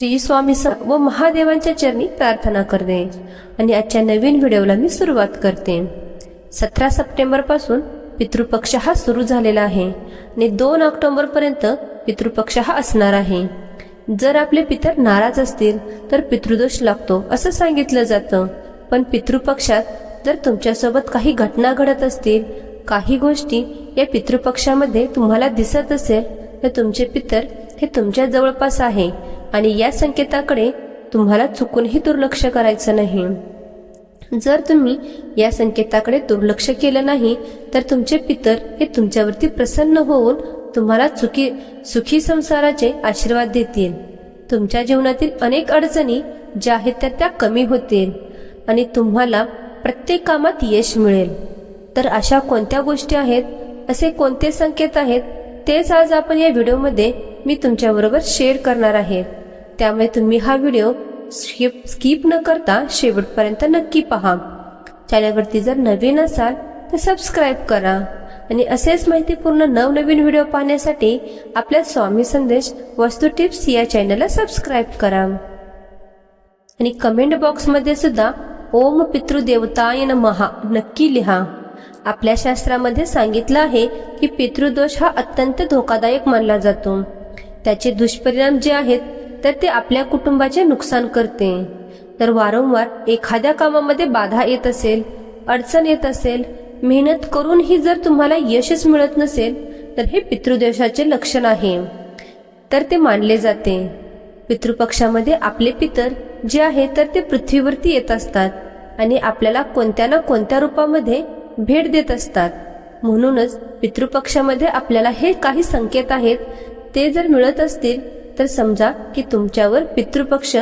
श्री स्वामी व महादेवांच्या चरणी प्रार्थना करते आणि आजच्या नवीन व्हिडिओला मी सुरुवात करते. सतरा सप्टेंबरपासून पितृपक्ष हा सुरू झालेला आहे आणि दोन ऑक्टोबरपर्यंत पितृपक्ष हा असणार आहे. जर आपले पितर नाराज असतील तर पितृदोष लागतो असं सांगितलं जातं. पण पितृपक्षात जर तुमच्यासोबत काही घटना घडत असतील काही गोष्टी या पितृपक्षामध्ये तुम्हाला दिसत असेल तर तुमचे पितर हे तुमच्या जवळपास आहे. आणि या संकेताकडे तुम्हाला चुकूनही दुर्लक्ष करायचं नाही. जर तुम्ही या संकेताकडे दुर्लक्ष केलं नाही तर तुमचे पितर हे तुमच्यावरती प्रसन्न होऊन तुम्हाला चुकी सुखी संसाराचे आशीर्वाद देतील. तुमच्या जीवनातील अनेक अडचणी ज्या आहेत त्या त्या कमी होतील आणि तुम्हाला प्रत्येक कामात यश मिळेल. तर अशा कोणत्या गोष्टी आहेत असे कोणते संकेत आहेत तेच आज आपण या व्हिडिओमध्ये मी तुमच्याबरोबर शेअर करणार आहे. त्यामुळे तुम्ही हा व्हिडिओ स्किप स्किप न करता शेवटपर्यंत नक्की पहा. चॅनलवरती जर नवीन असाल तर सबस्क्राईब करा. आणि असेच माहितीपूर्ण नवनवीन व्हिडिओ पाहण्यासाठी आपल्या स्वामी संदेश वस्तू टिप्स या चॅनलला सबस्क्राईब करा. आणि कमेंट बॉक्समध्ये सुद्धा ओम पितृदेवताय महा नक्की लिहा. आपल्या शास्त्रामध्ये सांगितलं आहे की पितृदोष हा अत्यंत धोकादायक मानला जातो. त्याचे दुष्परिणाम जे आहेत तर ते आपल्या कुटुंबाचे नुकसान करते. तर वारंवार एखाद्या कामामध्ये बाधा येत असेल अडचण येत असेल मेहनत करूनही जर तुम्हाला यशच मिळत नसेल तर हे पितृदोषाचे लक्षण आहे. तर ते मानले जाते. पितृपक्षामध्ये आपले पितर जे आहे तर ते पृथ्वीवरती येत असतात आणि आपल्याला कोणत्या ना कोणत्या रूपामध्ये भेट देत असतात. म्हणूनच पितृपक्षामध्ये आपल्याला हे काही संकेत आहेत ते जर मिळत असतील तर समजा की तुमच्यावर पितृपक्ष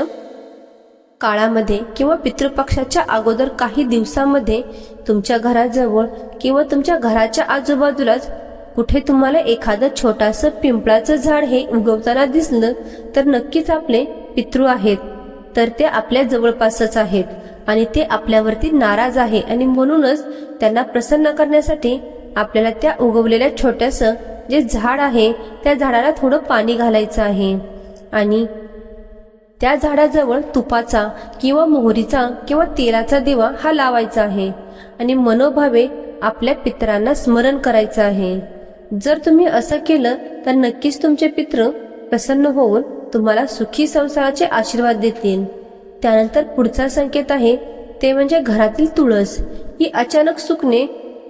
काळामध्ये किंवा पितृपक्षाच्या अगोदर काही दिवसामध्ये तुमच्या घराजवळ किंवा तुमच्या घराच्या आजूबाजूलाच कुठे तुम्हाला एखादं छोटासं पिंपळाचं झाड हे उगवताना दिसलं तर नक्कीच आपले पितृ आहेत. तर ते आपल्या जवळपासच आहेत आणि ते आपल्यावरती नाराज आहे आणि म्हणूनच त्यांना प्रसन्न करण्यासाठी आपल्याला त्या उगवलेल्या छोट्यासं जे झाड आहे त्या झाडाला थोडं पाणी घालायचं आहे. आणि त्या झाडाजवळ तुपाचा किंवा मोहरीचा किंवा तेलाचा दिवा हा लावायचा आहे. आणि मनोभावे आपल्या पितरांना स्मरण करायचं आहे. जर तुम्ही असं केलं तर नक्कीच तुमचे पित्र प्रसन्न होऊन तुम्हाला सुखी संसाराचे आशीर्वाद देतील. त्यानंतर पुढचा संकेत आहे ते म्हणजे घरातील तुळस. ही अचानक सुकणे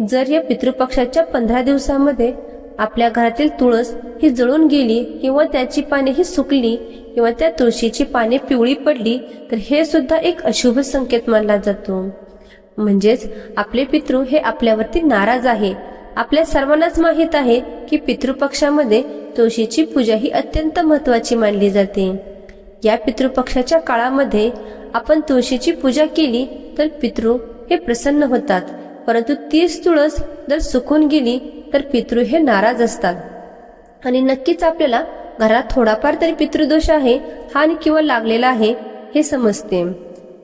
जर या पितृपक्षाच्या पंधरा दिवसामध्ये आपल्या घरातील तुळस ही जळून गेली किंवा त्याची पाने ही सुकली किंवा त्या तुळशीची पाने पिवळी पडली तर हे सुद्धा एक अशुभ संकेत मानला जातो. म्हणजेच आपले पितृ हे आपल्यावरती नाराज आहे. आपल्या सर्वांनाच माहीत आहे की पितृपक्षामध्ये तुळशीची पूजा ही अत्यंत महत्वाची मानली जाते. या पितृपक्षाच्या काळामध्ये आपण तुळशीची पूजा केली तर पितृ हे प्रसन्न होतात. परंतु तीच तुळस जर सुकून गेली तर पितृ हे नाराज असतात. आणि नक्कीच आपल्याला घरात थोडाफार तरी पितृदोष आहे हा आणि किंवा लागलेला आहे हे समजते.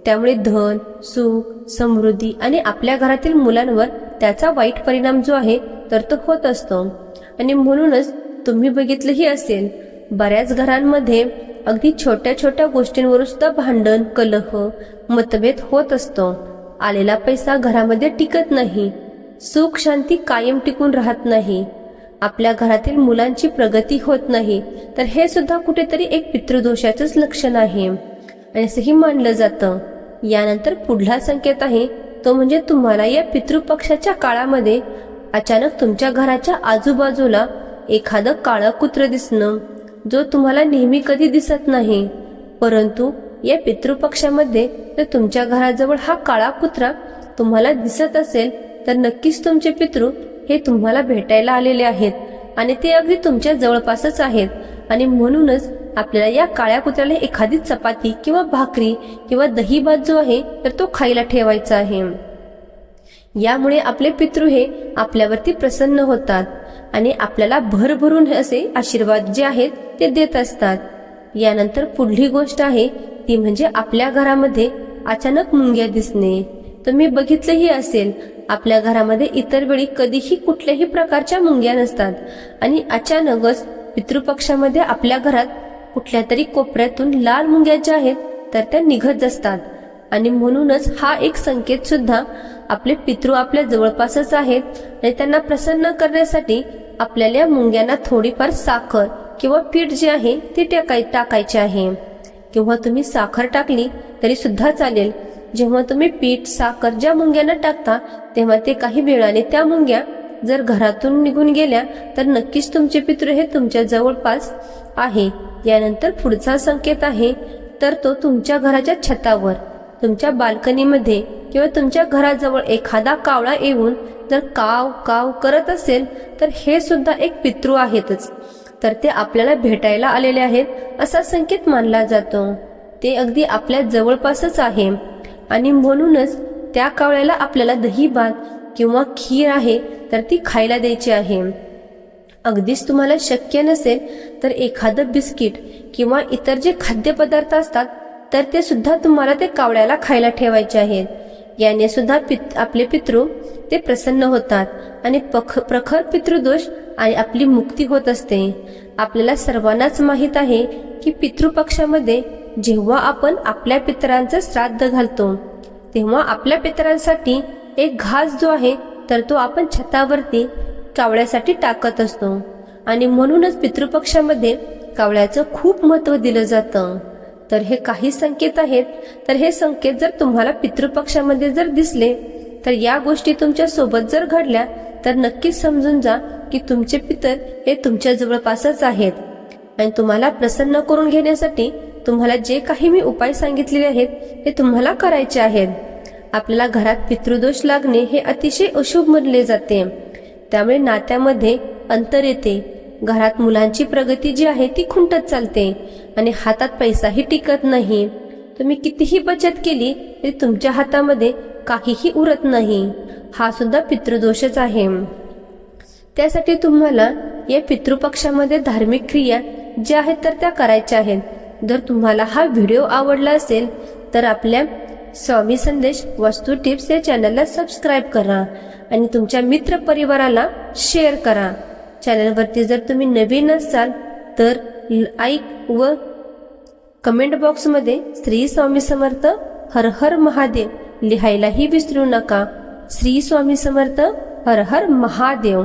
त्यामुळे धन सुख समृद्धी आणि आपल्या घरातील मुलांवर त्याचा वाईट परिणाम जो आहे तर तो होत असतो. आणि म्हणूनच तुम्ही बघितलंही असेल बऱ्याच घरांमध्ये अगदी छोट्या छोट्या गोष्टींवरून सुद्धा भांडण कलह मतभेद होत असतो. आलेला पैसा घरामध्ये टिकत नाही. सुख शांती कायम टिकून राहत नाही. आपल्या घरातील मुलांची प्रगती होत नाही तर हे सुद्धा कुठेतरी एक पितृदोषाचंच लक्षण आहे. आणि असंही मानलं जातं. यानंतर पुढला संकेत आहे तो म्हणजे तुम्हाला या पितृपक्षाच्या काळामध्ये अचानक तुमच्या घराच्या आजूबाजूला एखादं काळं कुत्र दिसणं जो तुम्हाला नेहमी कधी दिसत नाही. परंतु या पितृपक्षामध्ये जर तुमच्या घराजवळ हा काळा कुत्रा तुम्हाला दिसत असेल तर नक्कीच तुमचे पितृ हे तुम्हाला भेटायला आलेले आहेत आणि ते अगदी तुमच्या जवळपासच आहेत. आणि म्हणूनच आपल्याला या काळ्या कुत्र्याला एखादी चपाती किंवा भाकरी किंवा दही भात जो आहे तर तो खायला ठेवायचा आहे. यामुळे आपले पितृ हे आपल्यावरती प्रसन्न होतात आणि आपल्याला भरभरून असे आशीर्वाद जे आहेत ते देत असतात. यानंतर पुढली गोष्ट आहे ती म्हणजे आपल्या घरामध्ये अचानक मुंग्या दिसणे. तुम्ही बघितलंही असेल आपल्या घरामध्ये इतर वेळी कधीही कुठल्याही प्रकारच्या मुंग्या नसतात. आणि अचानकच पितृपक्षामध्ये आपल्या घरात कुठल्या तरी कोपऱ्यातून लाल मुंग्या ज्या आहेत तर त्या निघत असतात. आणि म्हणूनच हा एक संकेत सुद्धा आपले पितृ आपल्या जवळपासच आहेत आणि त्यांना प्रसन्न करण्यासाठी आपल्याला या मुंग्यांना थोडीफार साखर किंवा पीठ जे आहे ते टाकाय टाकायचे आहे. किंवा तुम्ही साखर टाकली तरी सुद्धा चालेल. जेव्हा तुम्ही पीठ साखर ज्या मुंग्यांना टाकता तेव्हा ते काही वेळाने त्या मुंग्या जर घरातून निघून गेल्या तर नक्कीच तुमचे पितृ हे तुमच्या जवळपास आहे. यानंतर पुढचा संकेत आहे तर तो तुमच्या घराच्या छतावर तुमच्या बाल्कनीमध्ये किंवा तुमच्या घराजवळ एखादा कावळा येऊन जर काव काव करत असेल तर हे सुद्धा एक पितृ आहेतच. तर ते आपल्याला भेटायला आलेले आहेत असा संकेत मानला जातो. ते अगदी आपल्या जवळपासच आहे. आणि म्हणूनच त्या कावळ्याला आपल्याला दही भात किंवा खीर आहे तर ती खायला द्यायची आहे. अगदीच तुम्हाला शक्य नसेल तर एखादं बिस्किट किंवा इतर जे खाद्यपदार्थ असतात तर ते सुद्धा तुम्हाला ते कावळ्याला खायला ठेवायचे आहेत. याने सुद्धा पित आपले पितृ ते प्रसन्न होतात आणि पख प्रखर पितृदोष आणि आपली मुक्ती होत असते. आपल्याला सर्वांनाच माहीत आहे की पितृपक्षामध्ये जेव्हा आपण आपल्या पितरांचं श्राद्ध घालतो तेव्हा आपल्या पितरांसाठी एक घास जो आहे तर तो आपण छतावरती कावळ्यासाठी टाकत असतो. आणि म्हणूनच पितृपक्षामध्ये कावळ्याचं खूप महत्त्व दिलं जातं. तर हे काही संकेत आहेत. तर हे संकेत जर तुम्हाला पितृपक्षामध्ये जर दिसले तर या गोष्टी तुमच्यासोबत जर घडल्या तर नक्कीच समजून जा की तुमचे पितर हे तुमच्या जवळपासच आहेत. आणि तुम्हाला प्रसन्न करून घेण्यासाठी तुम्हाला जे काही मी उपाय सांगितलेले आहेत ते तुम्हाला करायचे आहेत. आपल्याला घरात पितृदोष लागणे हे अतिशय अशुभ मानले जाते. त्यामुळे नात्यामध्ये अंतर येते. घरात मुलांची प्रगती जी आहे ती खुंटत चालते आणि हातात पैसाही टिकत नाही. तुम्ही कितीही बचत केली तरी तुमच्या हातामध्ये काहीही उरत नाही. हा सुद्धा पितृदोषच आहे. त्यासाठी तुम्हाला या पितृपक्षामध्ये धार्मिक क्रिया ज्या आहेत तर त्या करायच्या आहेत. जर तुम्हाला हा व्हिडिओ आवडला असेल तर आपल्या स्वामी संदेश वस्तू टिप्स या चॅनलला सबस्क्राईब करा आणि तुमच्या मित्र परिवाराला शेअर करा. चॅनलवरती जर तुम्ही नवीन असाल तर लाईक व कमेंट बॉक्समध्ये श्री स्वामी समर्थ हर हर महादेव लिहायलाही विसरू नका. श्री स्वामी समर्थ हर हर महादेव.